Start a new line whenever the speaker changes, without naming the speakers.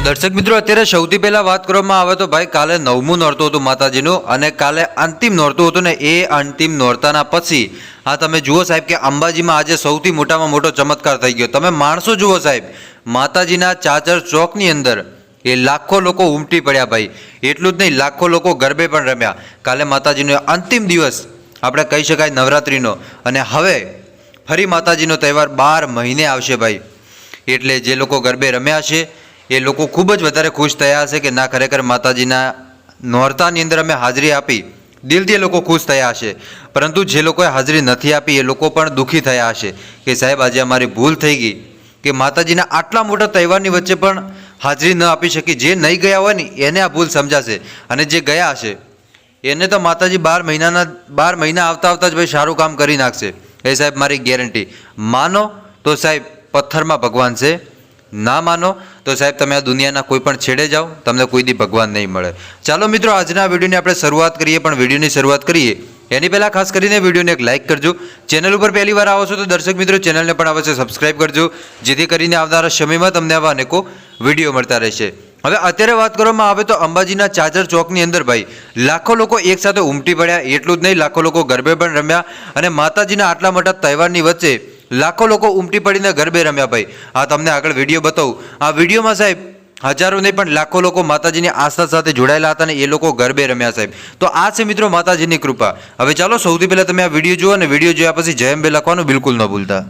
દર્શક મિત્રો, અત્યારે સૌથી પહેલા વાત કરવામાં આવે તો ભાઈ, કાલે નવમું નોરતું હતું માતાજીનું અને કાલે અંતિમ નોરતું હતું ને એ અંતિમ નોરતાના પછી, હા, તમે જુઓ સાહેબ કે અંબાજીમાં આજે સૌથી મોટામાં મોટો ચમત્કાર થઈ ગયો. તમે માણસો જુઓ સાહેબ, માતાજીના ચાચર ચોકની અંદર એ લાખો લોકો ઉમટી પડ્યા ભાઈ. એટલું જ નહીં, લાખો લોકો ગરબે પણ રમ્યા. કાલે માતાજીનો અંતિમ દિવસ, આપણે કહી શકાય નવરાત્રિનો. અને હવે ફરી માતાજીનો તહેવાર બાર મહિને આવશે ભાઈ. એટલે જે લોકો ગરબે રમ્યા છે એ લોકો ખૂબ જ વધારે ખુશ થયા હશે કે ના, ખરેખર માતાજીના નોરતાની અંદર અમે હાજરી આપી. દિલથી એ લોકો ખુશ થયા હશે. પરંતુ જે લોકોએ હાજરી નથી આપી, એ લોકો પણ દુઃખી થયા હશે કે સાહેબ, આજે અમારી ભૂલ થઈ ગઈ કે માતાજીના આટલા મોટા તહેવારની વચ્ચે પણ હાજરી ન આપી શકી. જે નહીં ગયા હોય ને, એને આ ભૂલ સમજાશે. અને જે ગયા હશે, એને તો માતાજી બાર મહિનાના, બાર મહિના આવતા આવતા જ ભાઈ સારું કામ કરી નાખશે. એ સાહેબ, મારી ગેરંટી. માનો તો સાહેબ, પથ્થરમાં ભગવાન છે. ના માનો, તો સાહેબ તમે આ દુનિયાના કોઈ પણ છેડે જાઓ, તમને કોઈ દી ભગવાન નહીં મળે. ચાલો મિત્રો, આજના વિડીયોની આપણે શરૂઆત કરીએ, પણ વિડીયોની શરૂઆત કરીએ. એની પહેલાં ખાસ કરીને વિડીયોને એક લાઇક કરજો. ચેનલ ઉપર પહેલી વાર આવો છો તો દર્શક મિત્રો, ચેનલને પણ અવશ્ય સબસ્ક્રાઇબ કરજો, જેથી કરીને આવનારા સમયમાં તમને આવા અનેકો વીડિયો મળતા રહેશે. હવે અત્યારે વાત કરવામાં આવે તો અંબાજીના ચાચર ચોકની અંદર ભાઈ, લાખો લોકો એકસાથે ઉમટી પડ્યા, એટલું જ નહીં, લાખો લોકો ગરબે પણ રમ્યા અને માતાજીના આટલા મોટા તહેવારની વચ્ચે લાખો લોકો ઉમટી પડીને ગરબે રમ્યા ભાઈ. આ તમને આગળ વીડિયો બતાવું. આ વિડીયોમાં સાહેબ, હજારો નહીં પણ લાખો લોકો માતાજીની આસ્થા સાથે જોડાયેલા હતા અને એ લોકો ગરબે રમ્યા સાહેબ. તો આ છે મિત્રો માતાજીની કૃપા. હવે ચાલો સૌથી પહેલાં તમે આ વીડિયો જુઓ અને વીડિયો જોયા પછી જય અંબે લખવાનું બિલકુલ ન ભૂલતા.